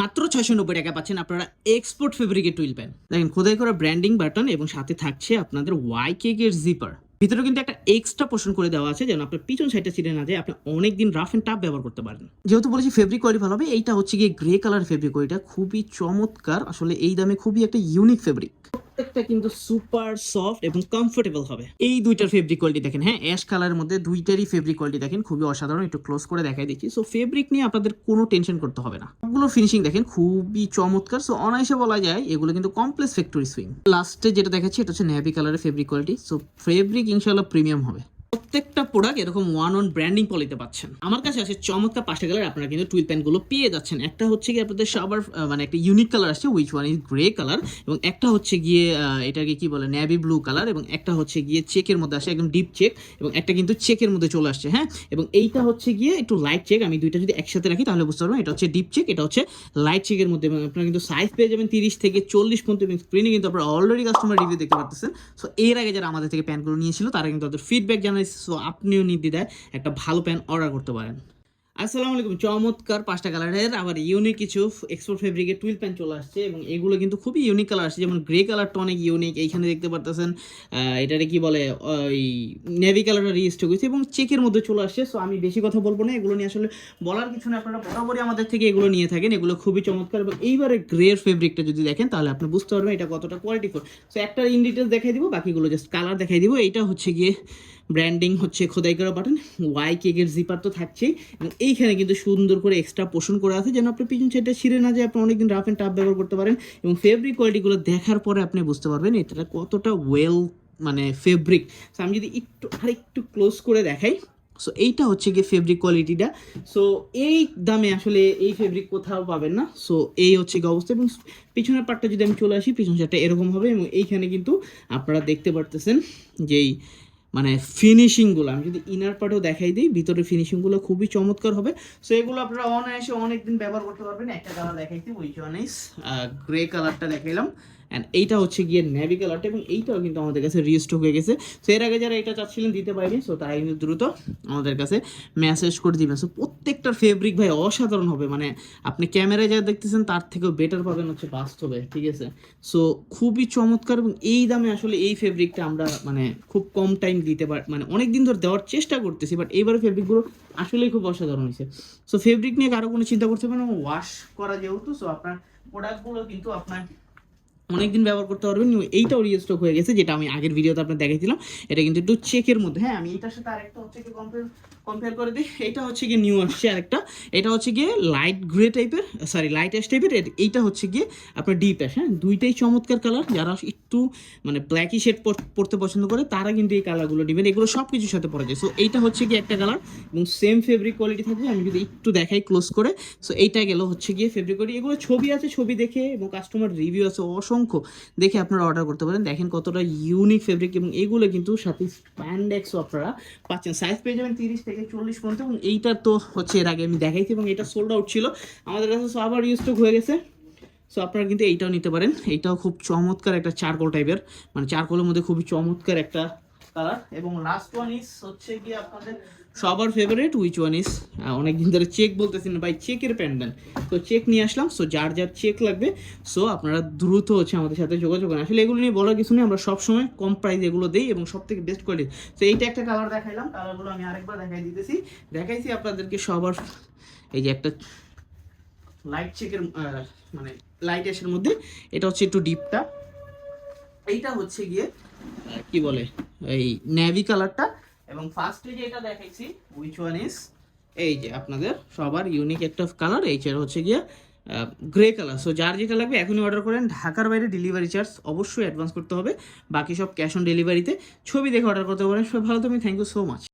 মাত্র ছয়শো নব্বই টাকা পাচ্ছেন আপনারা এক্সপোর্ট ফেব্রিকের টুইল প্যান্ট দেখেন, খোদাই করা ব্র্যান্ডিং বাটন এবং সাথে থাকছে আপনাদের ওয়াই কেকের জিপার ভিতরে কিন্তু একটা এক্সট্রা পোর্শন করে দেওয়া আছে যেন আপনার পিছন সাইডটা ছিঁড়ে না যায়, আপনি অনেকদিন রাফ অ্যান্ড টাফ ব্যবহার করতে পারেন যেহেতু বলেছি ফেব্রিক কোয়ালিটি ভালো হবে, এইটা হচ্ছে গিয়ে গ্রে কালার ফেব্রিক কোয়ালিটা খুবই চমৎকার। আসলে এই দামে খুবই একটা ইউনিক ফেব্রিক প্রত্যেকটা কিন্তু সুপার সফট এবং কমফোর্টেবল হবে। এই দুইটার ফেব্রিক কোয়ালিটি দেখেন হ্যাঁ অ্যাশ কালারের মধ্যে দুইটারই ফেব্রিক কোয়ালিটি দেখেন, খুবই অসাধারণ, একটু ক্লোজ করে দেখাই দিচ্ছি। সো ফেব্রিক নিয়ে আপনাদের কোনো টেনশন করতে হবে না। সবগুলো ফিনিশিং দেখেন, খুবই চমৎকার। সো অনায়াসে বলা যায়, এগুলো কিন্তু কমপ্লেক্স ফ্যাক্টরি সুইং লাস্টে যেটা দেখাচ্ছি, এটা হচ্ছে নেভি কালারের ফেব্রিক কোয়ালিটি সো ফেব্রিক ইনশাল্লাহ প্রিমিয়াম হবে। প্রত্যেকটা প্রোডাক্ট এরকম ওয়ান অন ব্র্যান্ডিং পলিতে পাচ্ছেন। আমার কাছে আছে চমৎকার পাঁচটা কালার আপনারা কিন্তু টুইল প্যান্টগুলো পেয়ে যাচ্ছেন। একটা হচ্ছে গিয়ে আপনাদের সবার মানে একটা ইউনিক কালার আসছে which one is grey colour এবং একটা হচ্ছে গিয়ে এটাকে কি বলে নেভি ব্লু কালার এবং একটা হচ্ছে গিয়ে চেকের মধ্যে আসে একদম ডিপ চেক এবং একটা কিন্তু চেকের মধ্যে চলে আসছে হ্যাঁ? এবং এইটা হচ্ছে গিয়ে একটু লাইট চেক আমি দুইটা যদি একসাথে রাখি তাহলে বুঝতে পারবেন, এটা হচ্ছে ডিপ চেক এটা হচ্ছে লাইট চেকের মধ্যে, এবং আপনারা কিন্তু সাইজ পেয়ে যাবেন তিরিশ থেকে চল্লিশ পর্যন্ত, এবং স্ক্রিনে কিন্তু আপনারা অলরেডি কাস্টমার রিভিউ দেখতে পারতেছেন। সো এর আগে যারা আমাদের থেকে প্যান্টগুলো নিয়েছিল, তারা কিন্তু তাদের ফিডব্যাক জানাইছে সো আপনিও নির্দ্বিধায় একটা ভালো প্যান্ট অর্ডার করতে পারেন। আসসালামু আলাইকুম, চমৎকার পাঁচটা কালারের আবার ইউনিক কিছু এক্সপোর্ট ফেব্রিকের টুইল প্যান্ট চলে আসছে এবং এগুলো কিন্তু খুবই ইউনিক কালার আসছে, যেমন গ্রে কালারটা অনেক ইউনিক এইখানে দেখতে পারতেছেন এটারে কি বলে, ওই নেভি কালারটা রিস্টক হয়েছে এবং চেকের মধ্যে চলে আসছে সো আমি বেশি কথা বলব না, এগুলো নিয়ে আসলে বলার কিছু না, আপনারা বরাবরই আমাদের থেকে এগুলো নিয়ে থাকেন, এগুলো খুবই চমৎকার এবং এইবারে গ্রের ফেব্রিকটা যদি দেখেন, তাহলে আপনি বুঝতে পারবেন এটা কতটা কোয়ালিটিফুল সো একটা ইন ডিটেলস দেখাই দিব, বাকিগুলো জাস্ট কালার দেখাই দিব, এইটা হচ্ছে গিয়ে ব্র্যান্ডিং হচ্ছে খোদাই করা বাটন ওয়াই কেকের জিপার তো থাকছেই, এবং এইখানে কিন্তু সুন্দর করে এক্সট্রা পোষণ করা আছে যেন আপনি পিছন সাইডটা ছিঁড়ে না যায়, আপনি অনেকদিন রাফ অ্যান্ড টাফ ব্যবহার করতে পারেন, এবং ফেব্রিক কোয়ালিটিগুলো দেখার পরে আপনি বুঝতে পারবেন এটা কতটা ওয়েল মানে ফেব্রিক সো আমি যদি একটু আর একটু ক্লোজ করে দেখাই সো এইটা হচ্ছে গিয়ে ফেব্রিক কোয়ালিটিটা সো এই দামে আসলে এই ফেব্রিক কোথাও পাবেন না। সো এই হচ্ছে গিয়ে অবস্থা, এবং পিছনের পার্টটা যদি আমি চলে আসি, পিছন সাইডটা এরকম হবে, এবং এইখানে কিন্তু আপনারা দেখতে পারতেছেন যেই মানে ফিনিশিংগুলো আমি যদি ইনার পার্টও দেখাই দিই, ভিতরে ফিনিশিংগুলো খুবই চমৎকার হবে। সো এগুলো আপনারা অনায়াসে অনেকদিন ব্যবহার করতে পারবেন। একটা কালার দেখাইছি ওয়ান ইস গ্রে কালারটা দেখাইলাম। অ্যান্ড এইটা হচ্ছে গিয়ে নেভি কালারটা এবং এইটাও কিন্তু আমাদের কাছে রিস্টক হয়ে গেছে। সো এর আগে যারা এটা চাচ্ছিলেন দিতে পারিনি সো তারা কিন্তু দ্রুত আমাদের কাছে মেসেজ করে দিবেন। সো প্রত্যেকটার ফেব্রিক ভাই অসাধারণ হবে। মানে আপনি ক্যামেরায় যা দেখতেছেন, তার থেকেও বেটার পাবেন হচ্ছে বাস্তবে, ঠিক আছে? সো খুবই চমৎকার এবং এই দামে আসলে এই ফেব্রিকটা আমরা মানে খুব কম টাইম দিতে পার মানে অনেক দিন ধরে দেওয়ার চেষ্টা করতেছি বাট এইবার ফেব্রিকগুলো আসলেই খুব অসাধারণ হয়েছে। সো ফেব্রিক নিয়ে কারও কোনো চিন্তা করতে পারেন ওয়াশ করা যেহেতু সো আপনার প্রোডাক্টগুলো কিন্তু আপনার অনেকদিন ব্যবহার করতে পারবেন এইটাও রিস্টক হয়ে গেছে, যেটা আমি আগের ভিডিওতে আপনার দেখাইছিলাম। এটা কিন্তু একটু চেকের মধ্যে। হ্যাঁ আমি এটার সাথে আরেকটা হচ্ছে কম্পেয়ার কম্পেয়ার করে দিই। এটা হচ্ছে গিয়ে নিউ আসছে আরেকটা। এটা হচ্ছে গিয়ে লাইট গ্রে টাইপের সরি লাইট অ্যাশ টাইপের এইটা হচ্ছে গিয়ে আপনার ডিপ অ্যাশ হ্যাঁ? দুইটাই চমৎকার কালার যারা একটু মানে ব্ল্যাকি শেড পড়তে পছন্দ করে, তারা কিন্তু এই কালারগুলো নেবেন। এগুলো সব কিছুর সাথে পরা যায়। সো এইটা হচ্ছে গিয়ে একটা কালার এবং সেম ফেব্রিক কোয়ালিটি থাকবে আমি যদি একটু দেখাই ক্লোজ করে। সো এইটা গেল হচ্ছে গিয়ে ফেব্রিক কোয়ালিটি এগুলো ছবি আছে, ছবি দেখে এবং কাস্টমার রিভিউ আছে অসংখ্য। দেখে আপনারা অর্ডার করতে পারেন। দেখেন কতটা ইউনিক ফেব্রিক এবং এগুলো কিন্তু সাথে স্প্যান্ডেক্সও আপনারা পাচ্ছেন। সাইজ পেয়ে যাবেন তিরিশ থেকে চল্লিশ পর্যন্ত এবং এইটা তো হচ্ছে এর আগে আমি দেখাইছি এবং এটা সোল্ড আউট ছিল। আমাদের কাছে আবার ইউজটক হয়ে গেছে। সো আপনারা কিন্তু এইটাও নিতে পারেন। এইটাও খুব চমৎকার একটা চারকোল টাইপের মানে চারকোলের মধ্যে খুবই চমৎকার একটা কালার এবং লাস্ট ওয়ান ইস হচ্ছে কি আপনাদের সবার ফেভারিট উইচ ওয়ান ইস অনেকদিন ধরে চেক বলতেছেন ভাই চেকের প্যান্ডেন তো চেক নিয়ে আসলাম সো যার যার চেক লাগবে সো আপনারা দ্রুত হচ্ছে আমাদের সাথে যোগাযোগ করেন। আসলে এগুলো নিয়ে বলার কিছু নেই, আমরা সবসময় কম প্রাইস এগুলো দিই এবং সব থেকে বেস্ট কোয়ালিটি তো এইটা একটা কালার দেখাইলাম কালারগুলো আমি আরেকবার দেখাই দিতেছি। দেখাইছি আপনাদেরকে সবার, এই যে একটা লাইট চেকের মানে লাইট অ্যাশের মধ্যে, এটা হচ্ছে একটু ডিপটা এইটা হচ্ছে গিয়ে কি বলে? এই নেভি কালারটা এবং ফার্স্টে যেটা দেখাইছি উইচ ওয়ান ইজ এই যে আপনাদের সবার ইউনিক একটা কালার এই যে হচ্ছে গিয়ে গ্রে কালার সো যার যেটা লাগবে এখনই অর্ডার করেন। ঢাকার বাইরে ডেলিভারি চার্জ অবশ্যই অ্যাডভান্স করতে হবে। বাকি সব ক্যাশ অন ডেলিভারিতে ছবি দেখে অর্ডার করতে পারেন। সব ভালো তুমি থ্যাংক ইউ সো মাচ